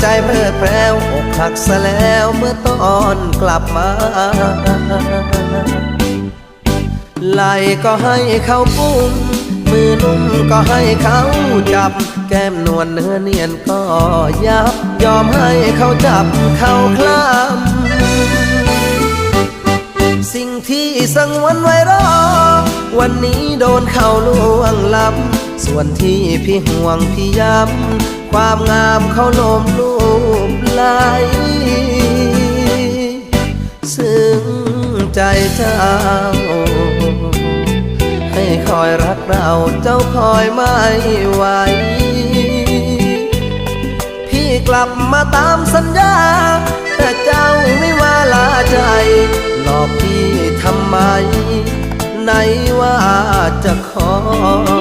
ใจเพลิดเพลวอกหักซะแล้วเมื่อตอนกลับมาไหลก็ให้เขาปุ้มมือนุ่มก็ให้เขาจับ แก้มนวลเนื้อเนียนก็ยับ ยอมให้เขาจับเขาคลำ สิ่งที่สังวนไว้รอ วันนี้โดนเข้าล่วงล้ำส่วนที่พี่ห่วงพี่ย้ำความงามเขาโลมรูปไหลซึ้งใจเจ้า ให้คอยรักเราเจ้าคอยไม่ไหวพี่กลับมาตามสัญญาาไม่ว่าลาใจ หลอกพี่ทำไม ไหนว่าจะขอ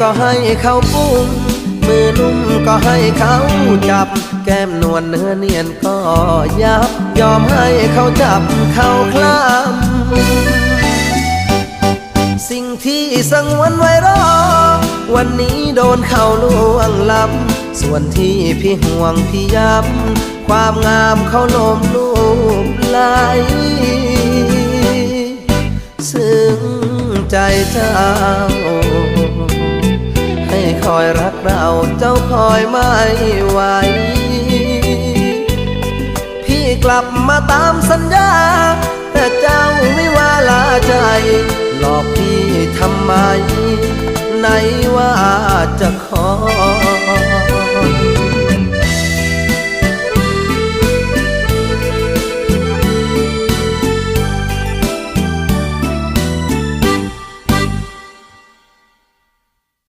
ก็ให้เขาปุ้มมือนุ่มก็ให้เขาจับ แก้มนวลเนื้อเนียนก็ยับ ยอมให้เขาจับเขาคลำสิ่งที่สังวนไว้รอ วันนี้โดนเขาล่วงล้ำส่วนที่พี่ห่วงพี่ย้ำความงามเขาโลมรูปไหลซึ้งใจเจ้า อยรักเราเจ้าคอยไม่ไหว พี่กลับมาตามสัญญา แต่เจ้าไม่ว่าลาใจ